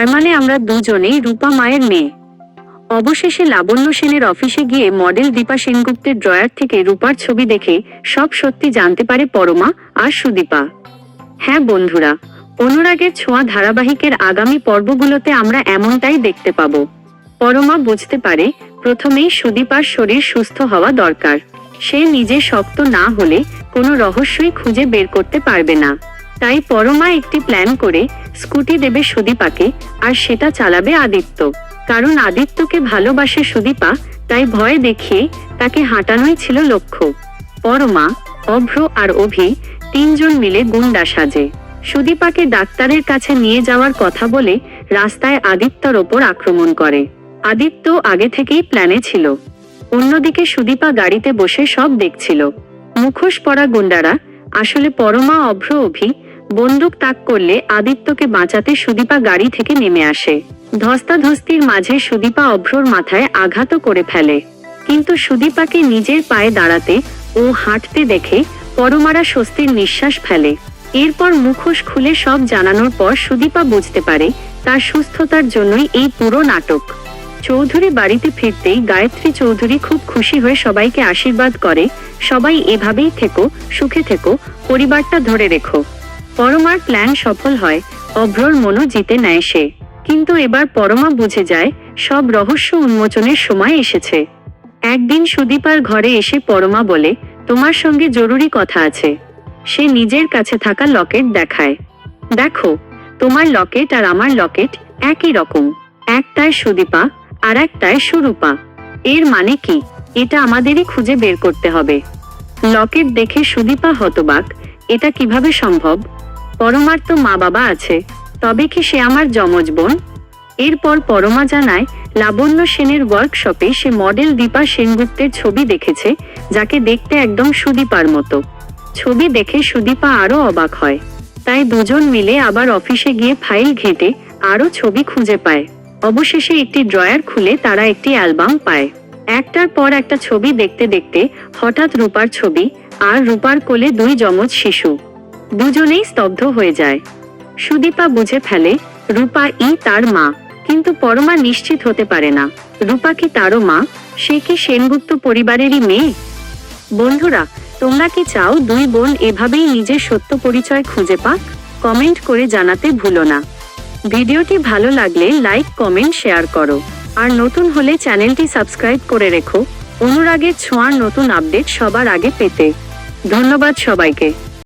তার মানে আমরা দুজনেই রূপা মায়ের মেয়ে। অবশেষে লাবণ্য সেনের অফিসে গিয়ে মডেল দীপা সেনগুপ্তের ড্রয়ার থেকে রূপার ছবি দেখে সব সত্যি জানতে পারে পরমা আর সুদীপা। হ্যাঁ বন্ধুরা, অনুরাগের ছোঁয়া ধারাবাহিকের আগামী পর্বগুলোতে আমরা এমনটাই দেখতে পাব। পরমা বুঝতে পারে প্রথমেই সুদীপার শরীর সুস্থ হওয়া দরকার। সে নিজে শক্ত না হলে কোনো রহস্যই খুঁজে বের করতে পারবে না। তাই পরমা একটি প্ল্যান করে স্কুটি দেবে সুদীপাকে আর সেটা চালাবে আদিত্য। কারণ আদিত্যকে ভালোবাসে সুদীপা, তাই ভয় দেখিয়ে তাকে হাঁটানোই ছিল লক্ষ্য। পরমা, অভ্র আর অভি তিনজন মিলে গুন্ডা সাজে। সুদীপাকে ডাক্তারের কাছে নিয়ে যাওয়ার কথা বলে রাস্তায় আদিত্যর ওপর আক্রমণ করে। আদিত্য আগে থেকেই প্ল্যানে ছিল। অন্যদিকে সুদীপা গাড়িতে বসে সব দেখছিল। মুখোশ পরা গুন্ডারা, আসলে পরমা, অভ্র, অভি বন্দুক তাক করলে আদিত্যকে বাঁচাতে সুদীপা গাড়ি থেকে নেমে আসে। ধস্তাধস্তির মাঝে সুদীপা অভ্রর মাথায় আঘাত করে ফেলে। কিন্তু সুদীপাকে নিজের পায়ে দাঁড়াতে ও হাঁটতে দেখে পরমারা স্বস্তির নিঃশ্বাস ফেলে। এরপর মুখোশ খুলে সব জানানোর পর সুদীপা বুঝতে পারে তার সুস্থতার জন্যই এই পুরো নাটক। চৌধুরী বাড়িতে ফিরতেই গায়ত্রী চৌধুরী খুব খুশি হয়ে সবাইকে আশীর্বাদ করে, সবাই এভাবেই থেকো, সুখে থেকো, পরিবারটা ধরে রেখো। পরমার প্ল্যান সফল হয়, অভ্রর মনও জিতে নেয় সে। কিন্তু এবার পরমা বুঝে যায়, সব রহস্য উন্মোচনের সময় এসেছে। একদিন সুদীপার ঘরে এসে পরমা বলে, তোমার সঙ্গে জরুরি কথা আছে। সে নিজের কাছে থাকা লকেট দেখায়। দেখো, তোমার লকেট আর আমার লকেট একই রকম। একটায় সুদীপা আর একটায় সুরূপা। এর মানে কি? এটা আমাদেরই খুঁজে বের করতে হবে। লকেট দেখে সুদীপা হতবাক, এটা কীভাবে সম্ভব? পরমার তো মা বাবা আছে। তবে কি সে আমার যমজ বোন? এরপর পরমা জানায়, লাবণ্য সেনের ওয়ার্কশপে সে মডেল দীপা সেনগুপ্তের ছবি দেখেছে, যাকে দেখতে একদম সুদীপার মতো। ছবি দেখে সুদীপা আরও অবাক হয়। তাই দুজন মিলে আবার অফিসে গিয়ে ফাইল ঘেঁটে আরও ছবি খুঁজে পায়। অবশেষে একটি ড্রয়ার খুলে তারা একটি অ্যালবাম পায়। একটার পর একটা ছবি দেখতে দেখতে হঠাৎ রূপার ছবি আর রূপার কোলে দুই যমজ শিশু। দুজনেই স্তব্ধ হয়ে যায়। সুদীপা বুঝে ফেলে, রূপা ই তার মা, কিন্তু পরমা নিশ্চিত হতে পারে না। রূপা কি তারও মা? সে কি সেনগুপ্ত পরিবারেরই মেয়ে? বন্ধুরা, তোমরা কি চাও দুই বোন এভাবেই নিজের সত্য পরিচয় খুঁজে পাক? কমেন্ট করে জানাতে ভুলো না। ভিডিওটি ভালো লাগলে লাইক, কমেন্ট, শেয়ার করো। আর নতুন হলে চ্যানেলটি সাবস্ক্রাইব করে রেখো। অনুরাগের ছোঁয়ার নতুন আপডেট সবার আগে পেতে। ধন্যবাদ সবাইকে।